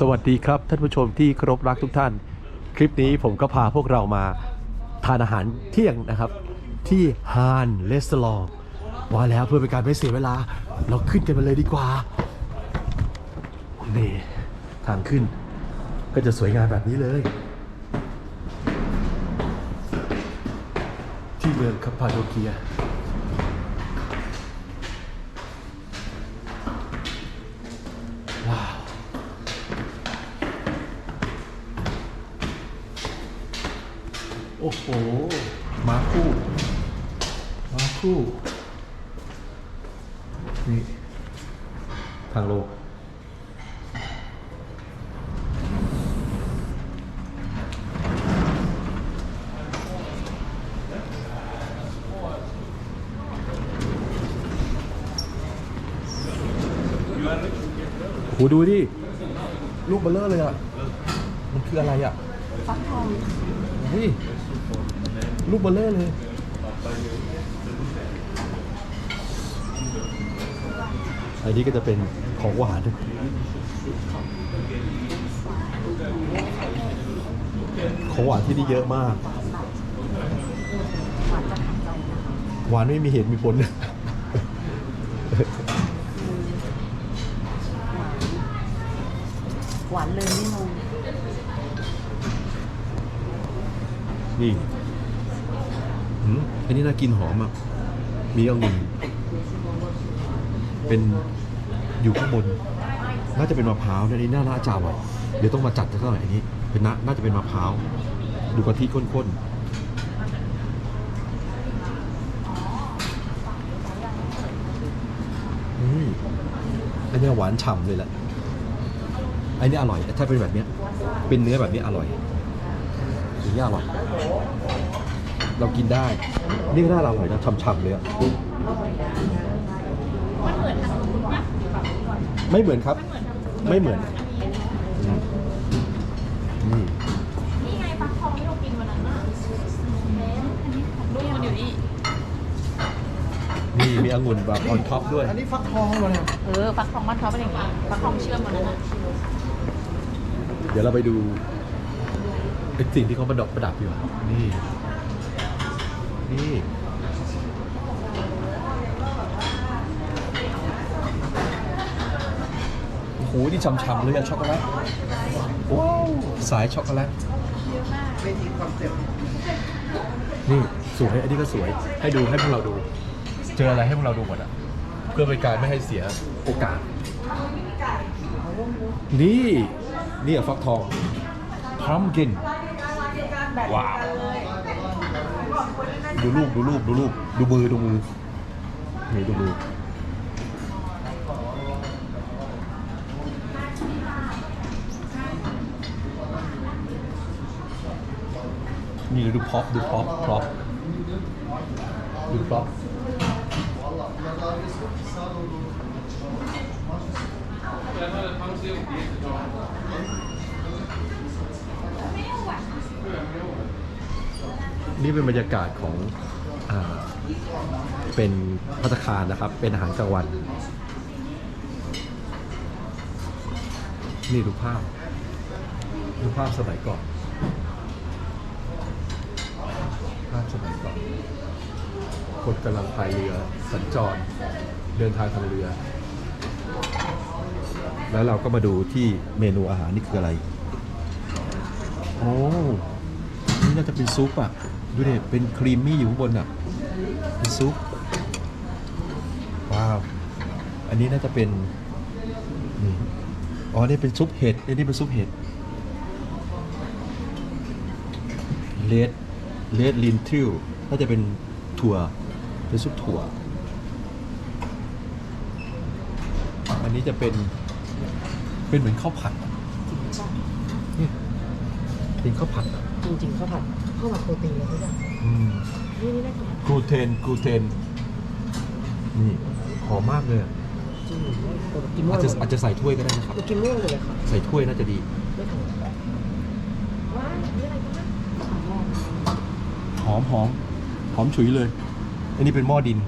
สวัสดีครับท่านผู้ชมที่เคารพรักทุกท่าน คลิปนี้ผมก็พาพวกเรามาทานอาหารเที่ยงนะครับ ที่ฮานเลสลองว่าแล้วเพื่อเป็นการไม่เสียเวลา เราขึ้นกันมาเลยดีกว่านี่ทางขึ้น ก็จะสวยงามแบบนี้เลย ที่เมืองคาปาโดเกีย โอ้โหมาคู่มาคู่นี่ทางโลกโอ้โหดูดิ ลูกเบลเลอร์เลยอะ มันคืออะไรอะ ฟักทองเฮ้ย ลูกเบลเลอร์เลย อันนี้ก็จะเป็นของหวานของหวานที่นี่เยอะมาก หวานไม่มีเหตุมีผลหวานเลยไม่นมนี่ อันนี้น่ากินหอมอะ มีองุ่นเป็นอยู่ข้างบน น่าจะเป็นมะพร้าวนะอันนี่น่าน่าจะอร่อยเดี๋ยวต้องมาจัดสักหน่อยอันนี้ เป็นน่าน่าจะเป็นมะพร้าว ดูกะทิข้นๆอืมอันนี้หวานฉ่ำเลยแหละอันนี้อร่อย ถ้าเป็นแบบเนี้ยเป็นเนื้อแบบนี้อร่อยอย่างนี้อร่อย เรากินได้ นี่ก็น่าอร่อยนะฉ่ำๆเลยอะไม่เหมือนครับไม่เหมือนอืมนี่นี่ไงฟักทองที่เรากินวันนั้นน่ะลูกมันอยู่นี่นี่มีองุ่นแบบออนท็อปด้วยอันนี้ฟักทองเหรอเนี่ยเออฟักทองบ้านเขาเป็นอย่างนี้ฟักทองเชื่อมวันนั้นน่ะเดี๋ยวเราไปดูไอ้สิ่งที่เขาประดับประดับอยู่นี่ นี่โอ้โหนี่ฉ่ำๆเลยอะช็อกโกแลตว้าวสายช็อกโกแลตไม่ทิ้งคอนเซ็ปต์นี่สวยอันนี้ก็สวยให้ดูให้พวกเราดู เจออะไรให้พวกเราดูหมดอะเพื่อเป็นการไม่ให้เสียโอกาส นี่นี่อะฟักทองพร้อมกินว้าว ดูรูปดูรูปดูรูปดูมือดูมือนี่ดูมือนี่ดูพ็อปดูพ็อปพร็อปดูพร็อป นี่เป็นบรรยากาศของอเป็นพัตคารนะครับ เป็นอาหารกลางวัน นี่ดูภาพดูภาพสมัยก่อน ภาพสมัยก่อนคนกำลังพายเรือสัญจรเดินทางทางเรือ แล้วเราก็มาดูที่เมนูอาหารนี่คืออะไร โอ้ นี่น่าจะเป็นซุปอะ ดูดิเป็นครีมมี่อยู่ข้างบนอะเป็นซุปว้าว อันนี้น่าจะเป็นนี่อ๋อนี่เป็นซุปเห็ดอันนี้เป็นซุปเห็ดเลดเลดลินทิวน่าจะเป็นถั่วเป็นซุปถั่ว อันนี้จะเป็นเป็นเหมือนข้าวผัดอะเนี่ยเป็นข้าวผัดอะ จริงๆข้าวผัดข้าวผัดโปรตีนเลยทุกอย่างอืมนี่นี่น่ากินกลูเทนกลูเทน นี่หอมมากเลยอะจริงกินม่วอางจจะอาจจะใส่ถ้วยก็ได้นะครับ กินม่วงเลยค่ะใส่ถ้วยน่าจะดี ไม่ถึงว้ายนี่อะไรกันนะหอมหอมหอมฉุยเลย อันนี้เป็นหม้อดิน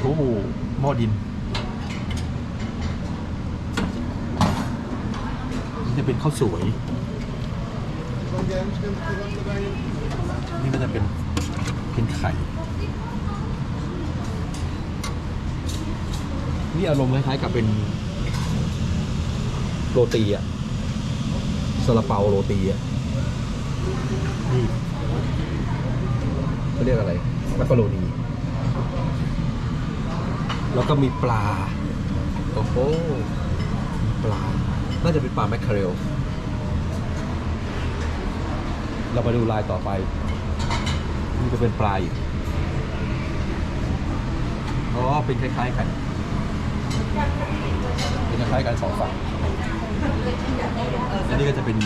โอ้โหหม้อดินจะเป็นข้าวสวย นี่ก็จะเป็นเป็นไข่ นี่อารมณ์คล้ายๆกับเป็นโรตีอะซาลาเปาโรตีอะนี่เขาเรียกอะไรมักกะโรนีแล้วก็มีปลา โอ้โหปลา น่าจะเป็นปลาแมคเคอเรล เรามาดูลายต่อไป นี่จะเป็นปลาอีกอ๋อเป็นคล้ายๆกัน เป็นคล้ายๆกันสองฝั่งอันนี้ก็จะเป็น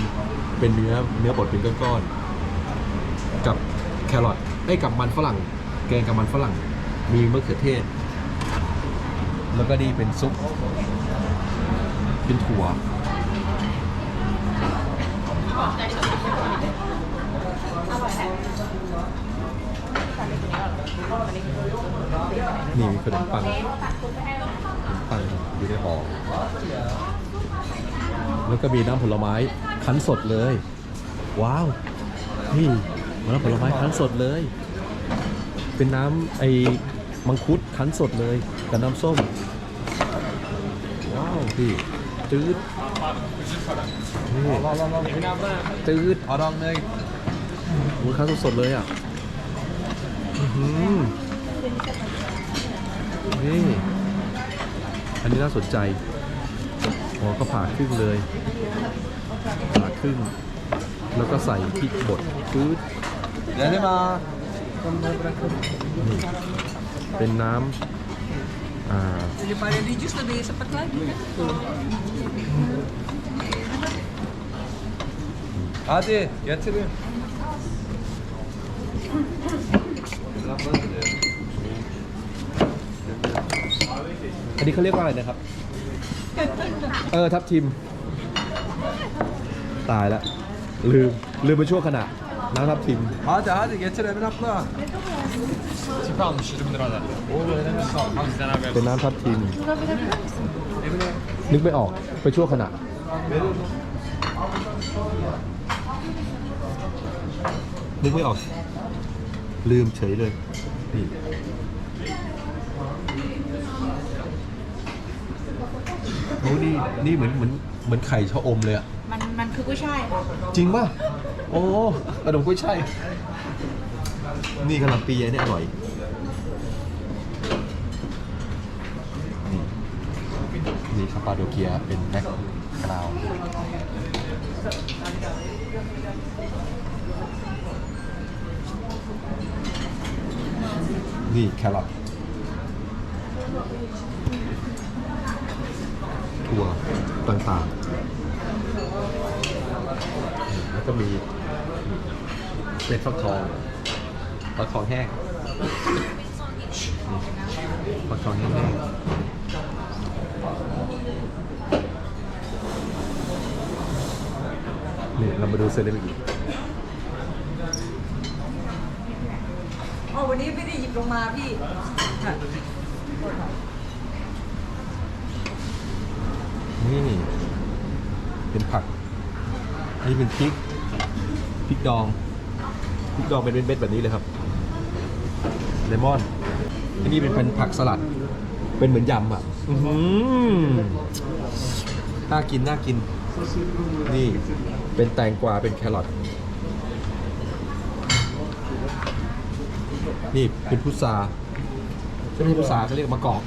เป็นเนื้อเนื้อบดเป็นก้อนๆกับแครอทไอ้กับมันฝรั่ง แกงกับมันฝรั่ง มีมะเขือเทศ แล้วก็นี่เป็นซุปเป็นถั่ว นี่มีขนมปังปังอยู่ในห่อแล้วก็มีน้ำผลไม้คั้นสดเลย ว้าว นี่น้ำผลไม้คั้นสดเลย เป็นน้ำไอ้มังคุดคั้นสดเลยกับน้ำส้ม ว้าวพี่จืดนี่จืด Adam ne? โอ้ยคั้นสดๆเลยอะอื้อหือนี่ อันนี้น่าสนใจอ๋อก็ผ่าครึ่งเลยผ่าครึ่ง แล้วก็ใส่พริกบดจืด Denema. นี่เป็นน้ำอ่า Daripada di jus lebih cepat lagi kan? Hadi getirin. อันนี้เขาเรียกว่าอะไรนะครับ เออทับทิม ตายแล้วลืม ลืมไปชั่วขณะน้ำทับทิม Hadi hadi getir Emin abla. Tip almış 20 liradan. Al bizden haber. เป็นน้ำทับทิม Emine นึกไม่ออกไปชั่วขณะ veriyorum. นึกไม่ออก ลืมเฉยเลยนี่โอ้นี่นี่เหมือนเหมือนเหมือนไข่ชะอมเลยอะมันมันคือกุ้ยช่ายค่ะจริงป่ะ โอ้ขนมกุ้ยช่ายนี่กะหล่ำปีอันนี้อร่อยนี่นี่คาปาโดเกียเป็นแบ็คกราวด์ นี่แครอทถั่วต่างๆ แล้วก็มีเป็นฟักทองฟักทองแห้งฟักทองแห้งๆนี่เรามาดูเซเลบอีก อ๋อวันนี้ไม่ได้หยิบ ลงมาพี่นี่เป็นผัก อันนี้เป็นพริก พริกดอง พริกดองเป็นเม็ดๆแบบนี้เลยครับ เลมอน อันนี้เป็นเป็นผักสลัด เป็นเหมือนยำอะ อือหือน่ากินน่ากิน นี่ เป็นแตงกวา เป็นแครอท นี่เป็นพุทราไม่ใช่พุทราเขาเรียกมะกอก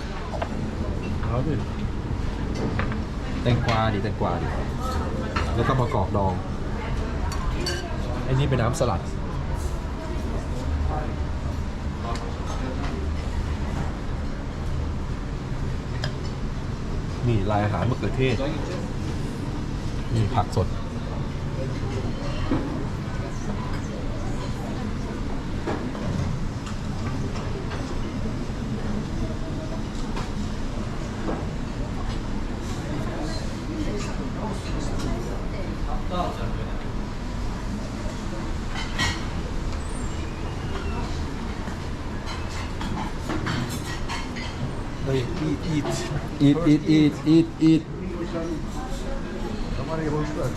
แตงกวาดิแตงกวาดิแล้วก็มะกอกดองอันนี้เป็นน้ำสลัดนี่ลายอาหารมะเขือเทศนี่ผักสด Eat eat. eat eat eat eat eat Kamerayı boş ver.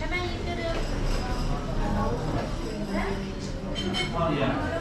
Hemen yıkarım. โ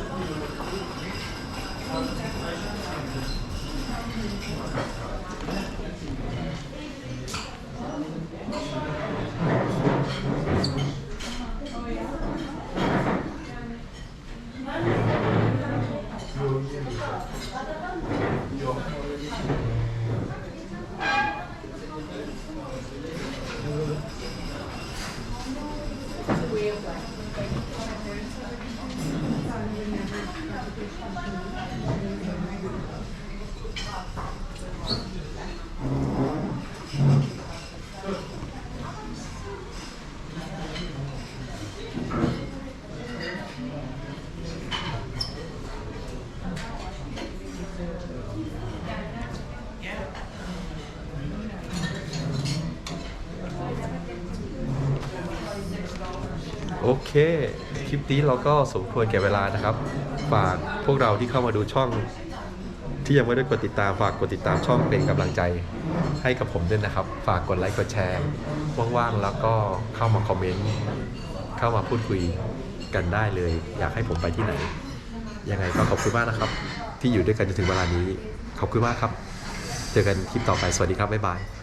เค คลิปนี้เราก็สมควรแก่เวลานะครับ ฝากพวกเราที่เข้ามาดูช่อง ที่ยังไม่ได้กดติดตามฝากกดติดตามช่องเป็นกำลังใจให้กับผมด้วยนะครับ ฝากกดไลค์กดแชร์ว่างๆแล้วก็เข้ามาคอมเมนต์เข้ามาพูดคุยกันได้เลย อยากให้ผมไปที่ไหน ยังไงก็ขอบคุณมากนะครับ ที่อยู่ด้วยกันจนถึงเวลานี้ ขอบคุณมากครับ เจอกันคลิปต่อไปสวัสดีครับบ๊ายบาย